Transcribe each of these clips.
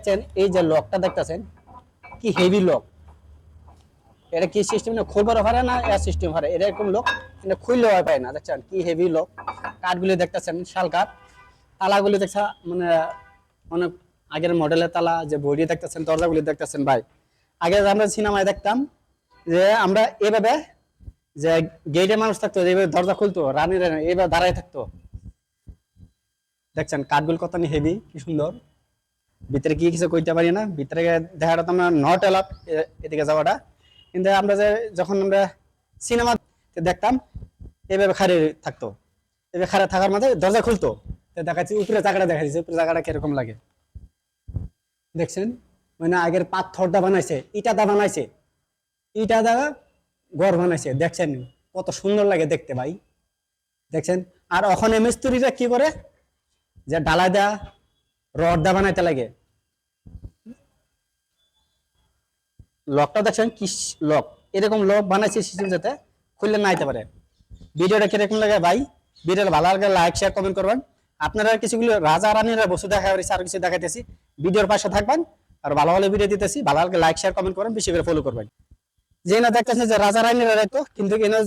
দেখছেন, এই যে লকটা দেখতেছেন, কি হেভি লক এটা কি সিস্টেম না খুলবার পারে না এর সিস্টেম পারে এরকম লক এটা খুললেও হয় পায় না, দেখছেন, কি হেভি লক কাঠগুলি দেখতেছেন, শাল কাঠ। তালাগুলি দেখছা মানে অনেক আগের মডেলের তালা, যে বডি দেখতেছেন, দরজাগুলি দেখতেছেন ভাই। আগে আমরা সিনেমায় দেখতাম যে আমরা এভাবে যে গেটে মানুষ থাকতো এইভাবে দরজা খুলতো রানী রানী এইভাবে দাঁড়ায় থাকতো। দেখছেন, কাঠগুলি কত হেভি কি সুন্দর। ভিতরে কি কিছু কইতে পারি না। ভিতরে দেখাটা তো আমরা নট এলাপ এদিকে যাওয়াটা। কিন্তু আমরা যে, যখন আমরা সিনেমা দেখতাম, এভাবে খারে থাকতো। এভাবে খারে থাকার মাঝে দরজা খুলতো। দেখাচ্ছি উপরে জায়গাটা দেখা দিচ্ছে উপরে জায়গাটা কীরকম লাগে। দেখছেন? মানে আগের পাথরটা বানাইছে ইটা দা বানাইছে। ইটা দা ঘর বানাইছে, দেখছেন? কত সুন্দর লাগে দেখতে ভাই। দেখছেন? আর ওখানে মিস্ত্রিরা কি করে? যে ডালাই দেয়া রড বানাইতে লাগে। লকটা দেখছেন কি লক। এরকম লক বানাইছে সিস্টেম যাতে খুললে না আইতে পারে। ভিডিওটা কীরকম লাগে ভাই? ভিডিওটা ভালো লাগে লাইক শেয়ার কমেন্ট করবেন। আপনারা কিছুগুলো রাজা, রানীরা বস্তু দেখা হয়েছে আর কিছু দেখাইতেছি। ভিডিওর পাশে থাকবেন। আর ভালো ভালো ভিডিও দিতেছি, ভালো লাগে লাইক শেয়ার কমেন্ট করবেন, বেশি করে ফলো করবেন। যে না দেখতেছেন যে রাজা, রানীরা রাখতো কিন্তু এনে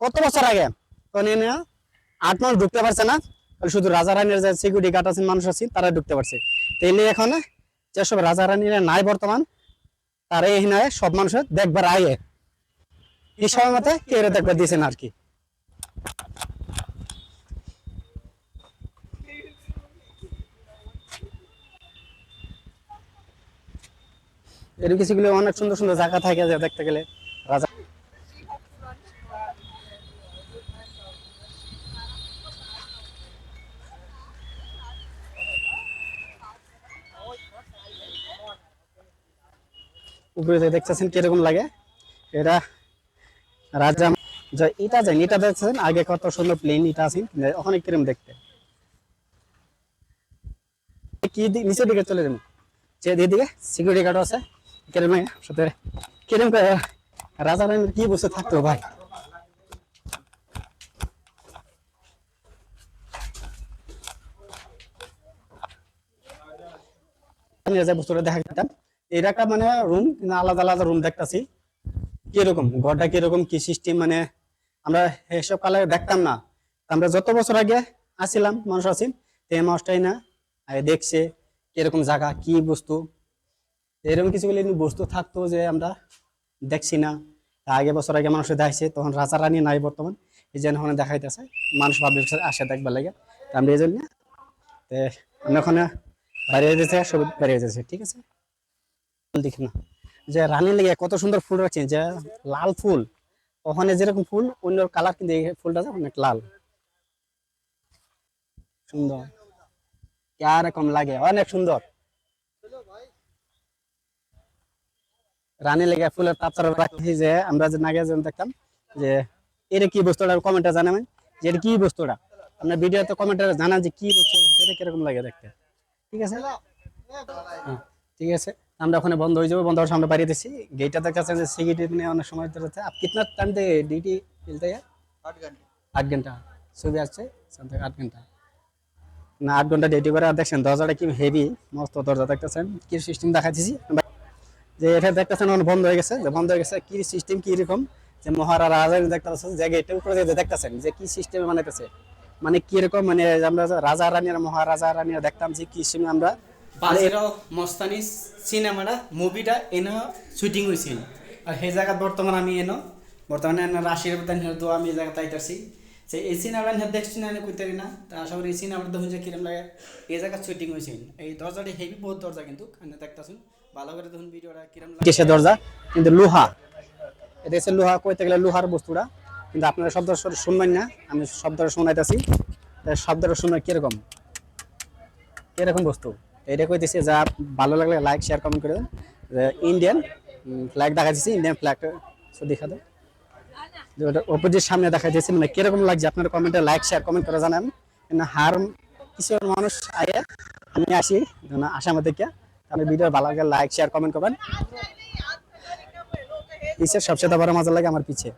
কত বছর আগে? তখন এনে আট মাস ঢুকতে পারছে না। শুধু রাজা রানীর যে সিকিউরিটি গার্ড আছেন, মানুষ আছেন তারা ঢুকতে পারছে। তাইলে এখন, যেসব রাজা রানীরা নাই বর্তমান তারা এই নয় সব মানুষের দেখবার আগে। এই সময় মতে কে দেখবার দিয়েছেন আর কি। এরকম কিছুগুলো অনেক সুন্দর সুন্দর জায়গা থাকে দেখতে গেলে রাজা উপরে দেখতেছেন কীরকম লাগে? এটা রাজা যে এটা যায় এটা দেখছেন, আগে কত সুন্দর প্লেন এটা আছে ওখানে কিরম দেখতে? কি নিচের দিকে চলে যাবেন যে দিকে সিকিউরিটি গার্ড আছে কিরম সাথে কিরম রাজা রানীর কি বসে থাকতো ভাই? দেখা যেতাম এটা মানে রুম আলাদা আলাদা রুম দেখতাছি। কীরকম? ঘরটা কীরকম? কি সিস্টেম মানে আমরা এসব কালে দেখতাম না। আমরা যত বছর আগে আসছিলাম মানুষ আছি এই মানুষটাই না দেখছে কীরকম জায়গা, কি বস্তু। এরকম কিছুগুলো বস্তু থাকতো যে আমরা দেখছি না। আগে বছর আগে মানুষ দেখাইছে, তখন রাজা রানী নাই বর্তমান। এই জন্য ওখানে দেখাইতেছে, মানুষ ভাববে আসে দেখবার লাগে। আমরা এই জন্য আমরা ওখানে বাইরে যেতেছে সব বাইরে যেতেছে ঠিক আছে? যে লেগে কত সুন্দর ফুল রাখছে যে লাল ফুল। ওখানে যেরকম ফুল অন্য কালার কিন্তু ফুলটা অনেক লাল। সুন্দর। লাগে অনেক সুন্দর। রানী লেগে ফুলের তাপচার রাখছি যে আমরা যে নাগে যেন দেখতাম যে এটা কি বস্তুটা কমেন্টে জানাবেন যে এটা কি বস্তুটা? আপনার ভিডিওতে কমেন্টে জানান যে কি বস্তু কীরকম লাগে দেখতে। ঠিক আছে? হ্যাঁ, ঠিক আছে। আমরা ওখানে বন্ধ হয়ে যাব বন্ধ হওয়ার আমরা বাড়িয়ে দিচ্ছি গেটটা দেখাচ্ছে যে সিকিউরিটি নিয়ে মানে অনেক সময় ধরেছে আপ কিতনা টাইম দে ডিউটি মিলতে আট ঘণ্টা। আট ঘণ্টা। ছবি আসছে আট ঘণ্টা। না আট ঘণ্টা ডিউটি করে আর দেখছেন দরজাটা কি হেভি মস্ত দরজা দেখতেছেন। কি সিস্টেম দেখাচ্ছি যে এটা দেখতেছেন অনেক বন্ধ হয়ে গেছে। যে বন্ধ হয়ে গেছে কি সিস্টেম কি রকম যে মহারা রাজা দেখতে পাচ্ছেন যে গেটের উপরে যে দেখতেছেন যে কি সিস্টেমে বানাইতেছে? মানে কীরকম মানে আমরা রাজা রানীরা মহারাজা রানীরা দেখতাম যে কি সিস্টেমে আমরা বাজিরাও মস্তানি সিনেমাটা মুভিটা এনে শুটিং হয়েছিল আর সেই জায়গাত বর্তমান আমি এনো বর্তমানে এনে রাশির তো আমি এই জায়গাতে আইতাছি যে এই সিনেমাটা নিয়ে দেখছি না কইতে না তা আশা করি এই সিনেমাটা দেখুন যে কিরম লাগে, এই জায়গা শুটিং হয়েছিল এই দরজাটি হেভি বহুত দরজা কিন্তু আমি দেখতাছুন ভালো করে দেখুন ভিডিওটা কিরম কিসের দরজা কিন্তু লোহা এটা হচ্ছে লোহা কইতে গেলে লোহার বস্তুটা। কিন্তু আপনারা শব্দ শুনবেন না, আমি শব্দটা শোনাইতেছি। শব্দটা শুনবেন কীরকম কীরকম বস্তু? এটা কইতেছি যা ভালো লাগলে লাইক শেয়ার কমেন্ট করে দেন। ইন্ডিয়ান ফ্ল্যাগ দেখা দিচ্ছি ইন্ডিয়ান ফ্ল্যাগটা দেখা দেন। অপোজিট সামনে দেখা দিয়েছি মানে কীরকম লাগছে আপনার কমেন্টে লাইক শেয়ার কমেন্ট করে জানান। হার কিছু মানুষ আয়ে, আমি আসি আসাম থেকে তাহলে ভিডিও ভালো লাগে লাইক শেয়ার কমেন্ট করবেন। পিছের সবচেয়ে বড় মজা লাগে আমার পিছে।